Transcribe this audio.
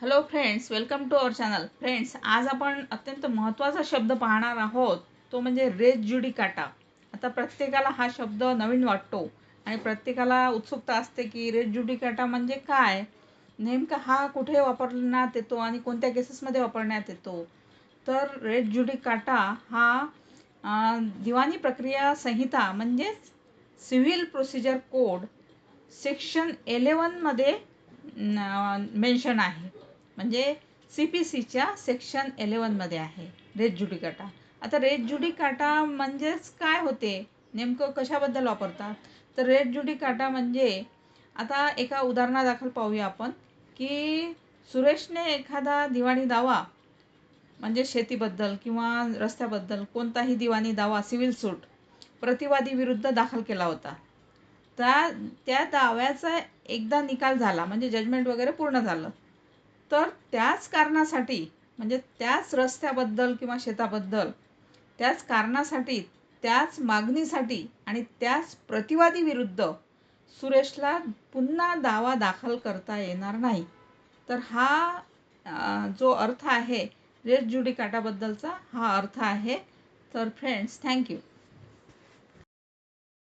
Hello friends welcome to our channel friends आज आपण अत्यंत महत्त्वाचा शब्द पाहणार आहोत. तो म्हणजे रेज जुडिकाटा आता प्रत्येकाला हा शब्द नवीन वाटतो आणि प्रत्येकाला उत्सुकता असते की रेज जुडिकाटा म्हणजे काय? नेमका हा कुठे वापरण्यात येतो आणि कोणत्या केसेसमध्ये वापरण्यात येतो? तर रेज जुडिकाटा हा दिवाणी प्रक्रिया संहिता म्हणजेच सिव्हिल प्रोसिजर कोड सेक्शन एलेवनमध्ये मेन्शन आहे. म्हणजे सी पी सीच्या सेक्शन एलेवनमध्ये आहे रेट जुडिकाटा आता रेट जुडिकाटा म्हणजेच काय होते? नेमकं कशाबद्दल वापरतात? तर रेट जुडिकाटा म्हणजे आता एका उदाहरणादाखल पाहूया आपण की सुरेशने एखादा दिवाणी दावा म्हणजे शेतीबद्दल किंवा रस्त्याबद्दल कोणताही दिवाणी दावा सिव्हिल सूट प्रतिवादी विरुद्ध दाखल केला होता. त्या त्या दाव्याचा एकदा निकाल झाला म्हणजे जजमेंट वगैरे पूर्ण झालं. तर त्याच कारणासाठी म्हणजे त्याच रस्त्याबद्दल किंवा शेताबद्दल त्याच कारणासाठी त्याच मागणीसाठी आणि त्याच प्रतिवादी विरुद्ध सुरेशला पुन्हा दावा दाखल करता येणार नाही. तर हा जो अर्थ आहे रेट जुडिकाटाबद्दलचा हा अर्थ आहे. तर फ्रेंड्स थँक्यू